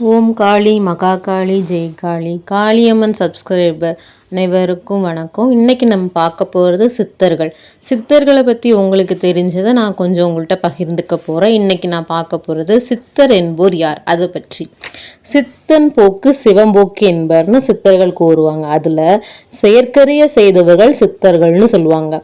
ஓம் காளி மகா காளி ஜெய் காளி காளியம்மன் சப்ஸ்கிரைபர் அனைவருக்கும் வணக்கம். இன்றைக்கி நம்ம பார்க்க போகிறது சித்தர்கள். சித்தர்களை பற்றி உங்களுக்கு தெரிஞ்சதை நான் கொஞ்சம் உங்கள்கிட்ட பகிர்ந்துக்க போகிறேன் இன்றைக்கி நான் பார்க்க போகிறது சித்தர் என்போர் யார்? அதை பற்றி. சித்தன் போக்கு சிவம்போக்கு என்பர்னு சித்தர்கள் கூறுவாங்க. அதில் செயற்கரிய செய்தவர்கள் சித்தர்கள்னு சொல்லுவாங்க.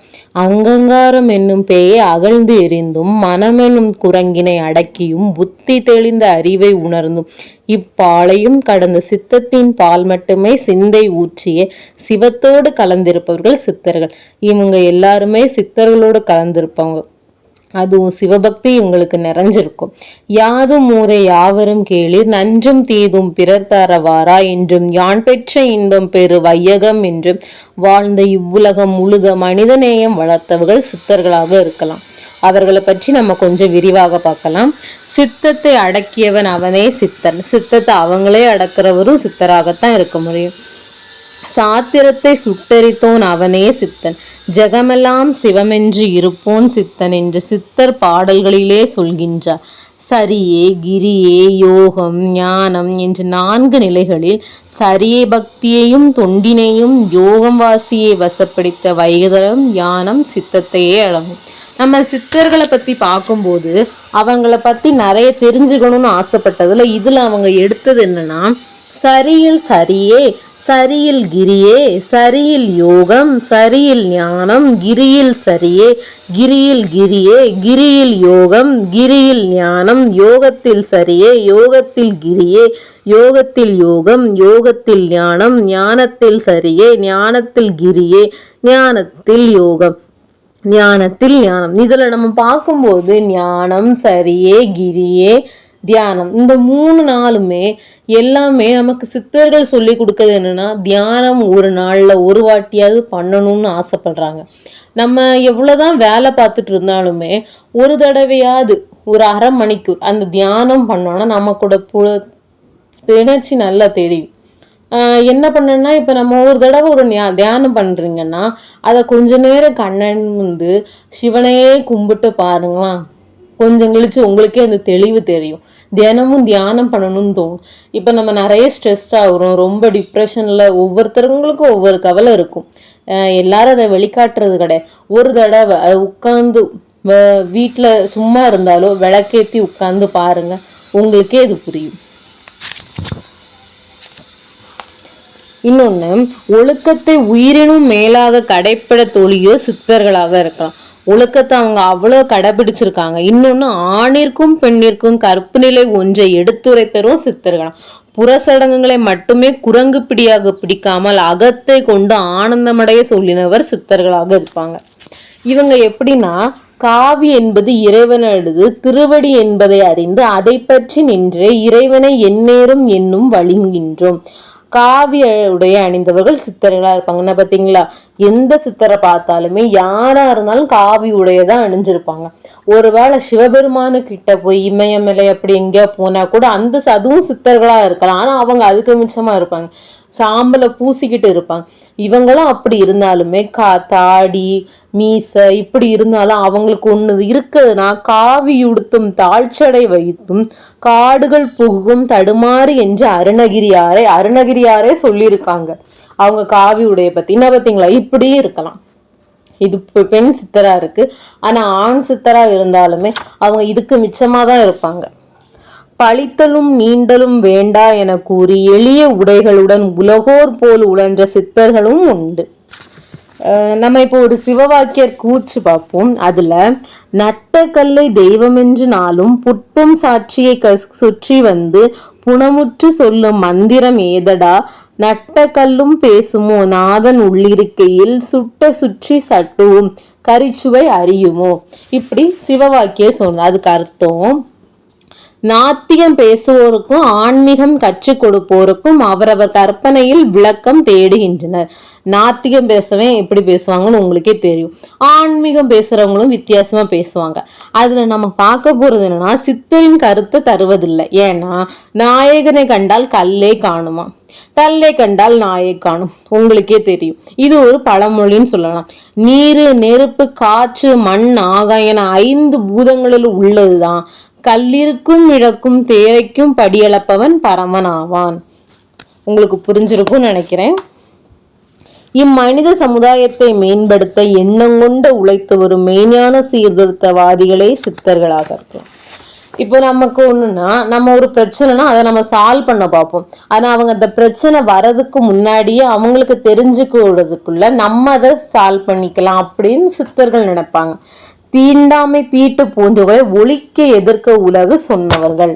அங்கங்காரம் என்னும் பேயை அகழ்ந்து எரிந்தும் மனமெனும் குரங்கினை அடக்கியும் புத்தி தெளிந்த அறிவை உணர்ந்தும் இப்பாலையும் கடந்த சித்தத்தின் பால் மட்டுமே சிந்தை ஊற்றிய சிவத்தோடு கலந்திருப்பவர்கள் சித்தர்கள். இவங்க எல்லாருமே சித்தர்களோடு கலந்திருப்பவங்க அதுவும் சிவபக்தி இவங்களுக்கு நிறைஞ்சிருக்கும். யாதும் ஊரை யாவரும் கேளிர் நன்றும் தீதும் பிறர் தரவாரா என்றும் யான் பெற்ற இன்பம் பெரு வையகம் என்றும் வாழ்ந்த இவ்வுலகம் முழுத மனிதநேயம் வளர்த்தவர்கள் சித்தர்களாக இருக்கலாம். அவர்களை பற்றி நம்ம கொஞ்சம் விரிவாக பார்க்கலாம். சித்தத்தை அடக்கியவன் அவனே சித்தன். சித்தத்தை அவங்களே அடக்கிறவரும் சித்தராகத்தான் இருக்க முடியும். சாத்திரத்தை சுட்டரித்தோன் அவனே சித்தன். ஜெகமெல்லாம் சிவமென்று இருப்போன் சித்தன் என்று சித்தர் பாடல்களிலே சொல்கின்றார். சரியே கிரியே யோகம் ஞானம் என்று நான்கு நிலைகளில் சரியே பக்தியையும் தொண்டினையும் யோகம் வாசியை வசப்படுத்த வைகதளம் ஞானம் சித்தத்தையே அடங்கும் நம்ம சித்தர்களை பற்றி பார்க்கும்போது அவங்கள பற்றி நிறைய தெரிஞ்சுக்கணும்னு ஆசைப்பட்டதில் இதில் அவங்க எடுத்தது என்னென்னா சரியில் சரியே சரியில் கிரியே சரியில் யோகம் சரியில் ஞானம் கிரியில் சரியே கிரியில் கிரியே கிரியில் யோகம் கிரியில் ஞானம் யோகத்தில் சரியே யோகத்தில் கிரியே யோகத்தில் யோகம் யோகத்தில் ஞானம் ஞானத்தில் சரியே ஞானத்தில் கிரியே ஞானத்தில் யோகம். ஞானத்தில் ஞானம். இதில் நம்ம பார்க்கும்போது ஞானம் சரியே கிரியே தியானம். இந்த மூணு நாளுமே எல்லாமே நமக்கு சித்தர்கள் சொல்லி கொடுக்கறது என்னென்னா தியானம் ஒரு நாளில் ஒரு வாட்டியாவது பண்ணணும்னு ஆசைப்படுறாங்க. நம்ம எவ்வளோதான் வேலை பார்த்துட்டு இருந்தாலுமே ஒரு தடவையாவது ஒரு அரை மணிக்கூர் அந்த தியானம் பண்ணோன்னா நமக்கூட பு திணர்ச்சி நல்லா தெரியும். என்ன பண்ணேன்னா இப்போ நம்ம ஒரு தடவை ஒரு தியானம் பண்ணுறீங்கன்னா அதை கொஞ்ச நேரம் கண்ணன் வந்து சிவனையே கும்பிட்டு பாருங்களாம் கொஞ்சம் கழிச்சு உங்களுக்கே அந்த தெளிவு தெரியும். தினமும் தியானம் பண்ணணும்னு தோணும். இப்போ நம்ம நிறைய ஸ்ட்ரெஸ் ஆகுறோம். ரொம்ப டிப்ரெஷனில் ஒவ்வொருத்தருங்களுக்கும் ஒவ்வொரு கவலை இருக்கும். எல்லாரும் அதை வெளிக்காட்டுறது கிடையாது. ஒரு தடவை உட்காந்து வீட்டில் சும்மா இருந்தாலும் விளக்கேற்றி உட்காந்து பாருங்கள் உங்களுக்கே இது புரியும். இன்னொன்று ஒழுக்கத்தை உயிரினும் மேலாக கடைப்பிட தொழியோ சித்தர்களாக இருக்கலாம். ஒழுக்கத்தை அவங்க அவ்வளோ கடைபிடிச்சிருக்காங்க. இன்னொன்று ஆணிற்கும் பெண்ணிற்கும் கற்பு நிலை ஒன்றை எடுத்துரைத்தரும் சித்தர்களாம். புறசடங்குகளை மட்டுமே குரங்கு பிடியாக பிடிக்காமல் அகத்தை கொண்டு ஆனந்தமடைய சொல்லினவர் சித்தர்களாக இருப்பாங்க. இவங்க எப்படின்னா காவி என்பது இறைவனது திருவடி என்பதை அறிந்து அதை பற்றி நின்றே இறைவனை எந்நேரும் என்னும் வழிகின்றோம். காவி உடைய அணிந்தவர்கள் சித்தர்களாக இருப்பாங்க. என்ன பார்த்தீங்களா எந்த சித்தரை பார்த்தாலுமே யாரா இருந்தாலும் காவி உடையதான் அணிஞ்சிருப்பாங்க. ஒருவேளை சிவபெருமானு கிட்ட போய் இமயமலை அப்படி எங்கேயா போனா கூட அந்த அதுவும் சித்தர்களா இருக்கலாம். ஆனா அவங்க அதுக்கு மிச்சமா இருப்பாங்க. சாம்பலை பூசிக்கிட்டு இருப்பாங்க. இவங்களும் அப்படி இருந்தாலுமே கா தாடி மீசை இப்படி இருந்தாலும் அவங்களுக்கு ஒன்று இருக்குதுன்னா காவி உடுத்தும் தாழ்ச்சடை வைத்தும் காடுகள் புகும் தடுமாறு என்று அருணகிரியாரே அருணகிரியாரே சொல்லியிருக்காங்க. அவங்க காவி உடைய பற்றி என்ன பார்த்தீங்களா? இப்படியே இருக்கலாம். இது பெண் சித்தராக இருக்குது ஆனால் ஆண் சித்தராக இருந்தாலுமே அவங்க இதுக்கு மிச்சமாக தான் இருப்பாங்க. பழித்தலும் நீண்டலும் வேண்டா என கூறி எளிய உடைகளுடன் உலகோர் போல் உழன்ற சித்தர்களும் உண்டு. நம்ம இப்போ ஒரு சிவவாக்கியர் கூற்று பார்ப்போம். அதுல நட்ட கல்லை தெய்வமென்று நாளும் புட்பும் சாட்சியை க சுற்றி வந்து புணமுற்று சொல்லும் மந்திரம் ஏதடா? நட்ட கல்லும் பேசுமோ? நாதன் உள்ளிருக்கையில் சுட்ட சுற்றி சட்டுவும் கரிச்சுவை அறியுமோ? இப்படி சிவவாக்கிய சொன்ன அதுக்கு அர்த்தம் நாத்தியம் பேசுவோருக்கும் ஆன்மீகம் கற்றுக் கொடுப்போருக்கும் அவரவர் கற்பனையில் விளக்கம் தேடுகின்றனர். நாத்திகம் பேசவே எப்படி பேசுவாங்கன்னு உங்களுக்கே தெரியும். ஆன்மீகம் பேசுறவங்களும் வித்தியாசமா பேசுவாங்க. அதுல நம்ம பார்க்க போறது என்னன்னா சித்தரின் கருத்தை தருவதில்லை. ஏன்னா நாயகனை கண்டால் கல்லே காணுமா? கல்லை கண்டால் நாயை காணும். உங்களுக்கே தெரியும். இது ஒரு பழமொழின்னு சொல்லலாம். நீர் நெருப்பு காற்று மண் ஆகாயம் என ஐந்து பூதங்களில் உள்ளதுதான். கல்லிருக்கும் இழக்கும் தேரைக்கும் படியளப்பவன் பரமனாவான். உங்களுக்கு புரிஞ்சிருக்கும்னு நினைக்கிறேன். இம்மனித சமுதாயத்தை மேம்படுத்த எண்ணங்கொண்ட உழைத்து வரும் மெய்ஞான சீர்திருத்தவாதிகளே சித்தர்களாக இருக்கலாம். இப்போ நமக்கு ஒன்றுனா நம்ம ஒரு பிரச்சனைனா அதை நம்ம சால்வ் பண்ண பார்ப்போம். ஆனால் அவங்க அந்த பிரச்சனை வரதுக்கு முன்னாடியே அவங்களுக்கு தெரிஞ்சுக்கிறதுக்குள்ள நம்ம அதை சால்வ் பண்ணிக்கலாம் அப்படின்னு சித்தர்கள் நினைப்பாங்க. தீண்டாமை தீட்டு போன்றவர்களை ஒழிக்க எதிர்க்க உலகு சொன்னவர்கள்.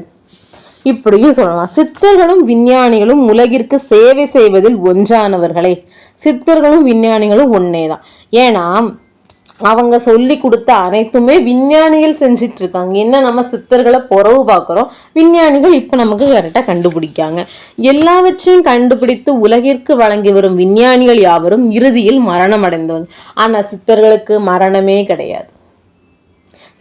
இப்படியும் சொல்லலாம். சித்தர்களும் விஞ்ஞானிகளும் உலகிற்கு சேவை செய்வதில் ஒன்றானவர்களே. சித்தர்களும் விஞ்ஞானிகளும் ஒன்னே தான் ஏன்னா அவங்க சொல்லி கொடுத்த அனைத்துமே விஞ்ஞானிகள் செஞ்சிட்டு இருக்காங்க என்ன நம்ம சித்தர்களை புறவு பார்க்குறோம்? விஞ்ஞானிகள் இப்போ நமக்கு கரெக்டாக கண்டுபிடிக்காங்க. எல்லாவற்றையும் கண்டுபிடித்து உலகிற்கு வழங்கி வரும் விஞ்ஞானிகள் யாவரும் இறுதியில் மரணம் அடைந்தவங்க ஆனால் சித்தர்களுக்கு மரணமே கிடையாது.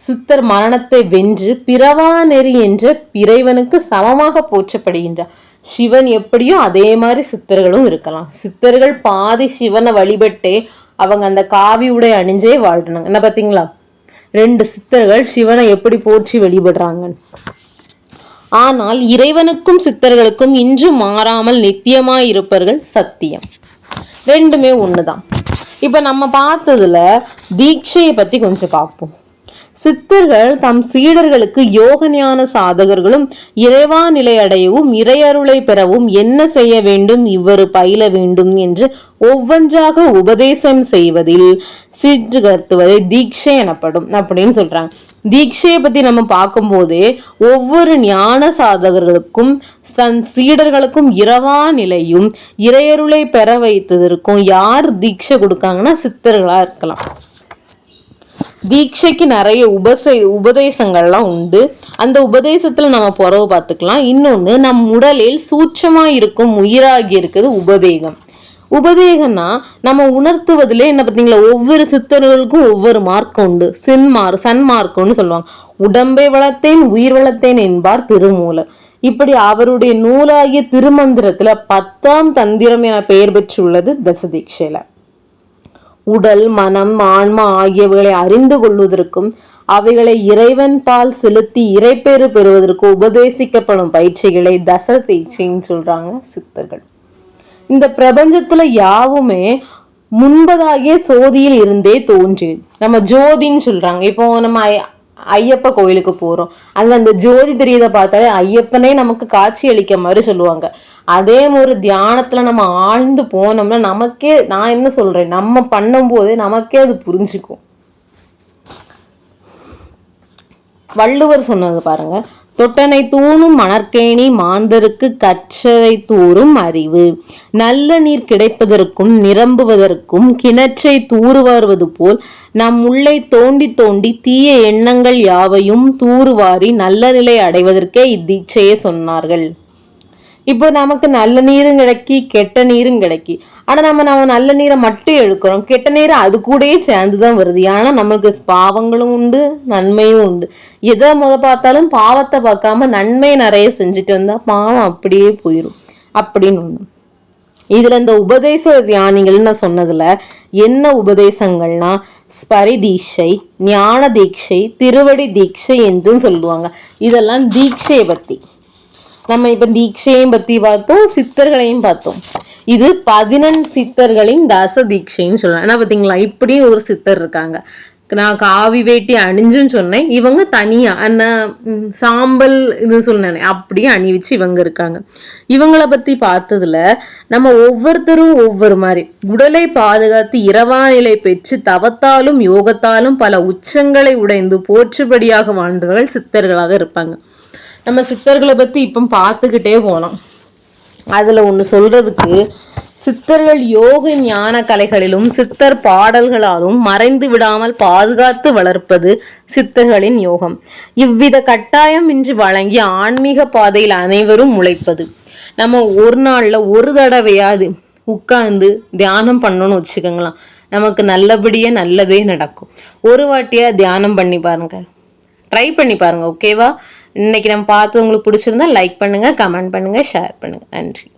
சித்தர் மரணத்தை வென்று பிறவா நெறி என்ற இறைவனுக்கு சமமாக போற்றப்படுகின்றார். சிவன் எப்படியோ அதே மாதிரி சித்தர்களும் இருக்கலாம். சித்தர்கள் பாதி சிவனை வழிபட்டே அவங்க அந்த காவி உடை அணிஞ்சே வாழ்றாங்க. என்ன பார்த்தீங்களா? ரெண்டு சித்தர்கள் சிவனை எப்படி போற்றி வழிபடுறாங்க ஆனால் இறைவனுக்கும் சித்தர்களுக்கும் இன்று மாறாமல் நித்தியமாய் இருப்பர்கள் சத்தியம். ரெண்டுமே ஒன்று தான் இப்போ நம்ம பார்த்ததுல தீட்சையை பற்றி கொஞ்சம் பார்ப்போம். சித்தர்கள் தம் சீடர்களுக்கு யோக ஞான சாதகர்களும் இறைவா நிலை அடையவும் இறையருளை பெறவும் என்ன செய்ய வேண்டும் இவ்வாறு பயில வேண்டும் என்று ஒவ்வொன்றாக உபதேசம் செய்வதில் சிற்று கருத்துவதை தீட்சை எனப்படும் அப்படின்னு சொல்றாங்க. தீட்சையை பத்தி நம்ம பார்க்கும்போதே ஒவ்வொரு ஞான சாதகர்களுக்கும் தன் சீடர்களுக்கும் இரவா நிலையும் இறையருளை பெற வைத்ததற்கும் யார் தீட்சை கொடுக்காங்கன்னா சித்தர்களா இருக்கலாம். தீட்சைக்கு நிறைய உபசை உபதேசங்கள்லாம் உண்டு. அந்த உபதேசத்தில் நம்ம புறவு பார்த்துக்கலாம். இன்னொன்று நம் உடலில் சூட்சமாக இருக்கும் உயிராகி இருக்குது உபதேகம். உபதேகம்னா நம்ம உணர்த்துவதிலே என்ன பார்த்தீங்களா ஒவ்வொரு சித்தர்களுக்கும் ஒவ்வொரு மார்க்கம் உண்டு. சின்மார் சன்மார்க்கம்னு சொல்லுவாங்க. உடம்பை வளர்த்தேன் உயிர் வளர்த்தேன் என்பார் திருமூலர். இப்படி அவருடைய நூலாகிய திருமந்திரத்துல பத்தாம் தந்திரம் என பெயர் பெற்றுள்ளது தசதீட்சையில். உடல் மனம் ஆன்மா ஆகியவைகளை அறிந்து கொள்வதற்கும் அவைகளை இறைவன் பால் செலுத்தி இறைப்பேறு பெறுவதற்கு உபதேசிக்கப்படும் பயிற்சிகளை தச தீட்சைன்னு சொல்றாங்க சித்தர்கள். இந்த பிரபஞ்சத்துல யாவுமே முன்பதாகிய சோதியில் இருந்தே தோன்றி நம்ம ஜோதின்னு சொல்றாங்க. இப்போ நம்ம ஐயப்ப கோயிலுக்கு போகிறோம் அதில் அந்த ஜோதி தெரியதை பார்த்தாலே ஐயப்பனே நமக்கு காட்சி அளிக்க மாதிரி சொல்லுவாங்க. அதே ஒரு தியானத்தில் நம்ம ஆழ்ந்து போனோம்னா நமக்கே நான் என்ன சொல்கிறேன் நம்ம பண்ணும்போது நமக்கே அது புரிஞ்சுக்கும். வள்ளுவர் சொன்னது பாருங்க. தொட்டனை தூணும் மணற்கேணி மாந்தருக்கு கற்றதை தூறும் அறிவு. நல்ல நீர் கிடைப்பதற்கும் நிரம்புவதற்கும் கிணற்றை தூறுவாருவது போல் நம் உள்ளே தோண்டி தோண்டி தீய எண்ணங்கள் யாவையும் தூறுவாரி நல்ல நிலை அடைவதற்கே இத்தீட்சையை சொன்னார்கள். இப்போ நமக்கு நல்ல நீரும் கிடைக்கி கெட்ட நீரும் கிடைக்கி. ஆனால் நம்ம நம்ம நல்ல நீரை மட்டும் எடுக்கிறோம். கெட்ட நீரை அது கூடயே சேர்ந்து தான் வருது. ஏன்னா நம்மளுக்கு பாவங்களும் உண்டு நன்மையும் உண்டு. எதை முத பார்த்தாலும் பாவத்தை பார்க்காம நன்மை நிறைய செஞ்சுட்டு வந்தால் பாவம் அப்படியே போயிடும் அப்படின்னு ஒன்று இதில் இந்த உபதேச தியானிகள்னு நான் சொன்னதில் என்ன உபதேசங்கள்னா ஸ்பரி தீட்சை ஞான தீட்சை திருவடி தீட்சை என்றும் சொல்லுவாங்க. இதெல்லாம் தீட்சையை பற்றி நம்ம இப்போ தீட்சையும் பற்றி பார்த்தோம் சித்தர்களையும் பார்த்தோம். இது பதினெண் சித்தர்களின் தச தீட்சைன்னு சொல்லலாம். ஏன்னா பார்த்தீங்களா இப்படியும் ஒரு சித்தர் இருக்காங்க. நான் காவி வேட்டி அணிஞ்சுன்னு சொன்னேன். இவங்க தனியாக அந்த சாம்பல் இது சொன்னேன் அப்படியே அணிவிச்சு இவங்க இருக்காங்க. இவங்கள பற்றி பார்த்ததுல நம்ம ஒவ்வொருத்தரும் ஒவ்வொரு மாதிரி. உடலை பாதுகாத்து இரவா நிலை பெற்று தவத்தாலும் யோகத்தாலும் பல உச்சங்களை உடைந்து போற்றுபடியாக வாழ்ந்தவர்கள் சித்தர்களாக இருப்பாங்க. நம்ம சித்தர்களை பற்றி இப்போ பார்த்துக்கிட்டே போனோம் அதில் ஒன்று சொல்கிறதுக்கு சித்தர்கள் யோக ஞான கலைகளிலும் சித்தர் பாடல்களாலும் மறைந்து விடாமல் பாதுகாத்து வளர்ப்பது சித்தர்களின் யோகம். இவ்வித கட்டாயம் இன்றி வழங்கி ஆன்மீக பாதையில் அனைவரும் உழைப்பது. நம்ம ஒரு நாளில் ஒரு தடவையாவது உட்கார்ந்து தியானம் பண்ணணும்னு வச்சுக்கோங்களேன். நமக்கு நல்லபடியாக நல்லதே நடக்கும். ஒரு வாட்டியாக தியானம் பண்ணி பாருங்க. ட்ரை பண்ணி பாருங்க ஓகேவா இன்னைக்கு நம்ம பார்த்து உங்களுக்கு பிடிச்சிருந்தா லைக் பண்ணுங்கள் கமெண்ட் பண்ணுங்கள் ஷேர் பண்ணுங்கள் நன்றி.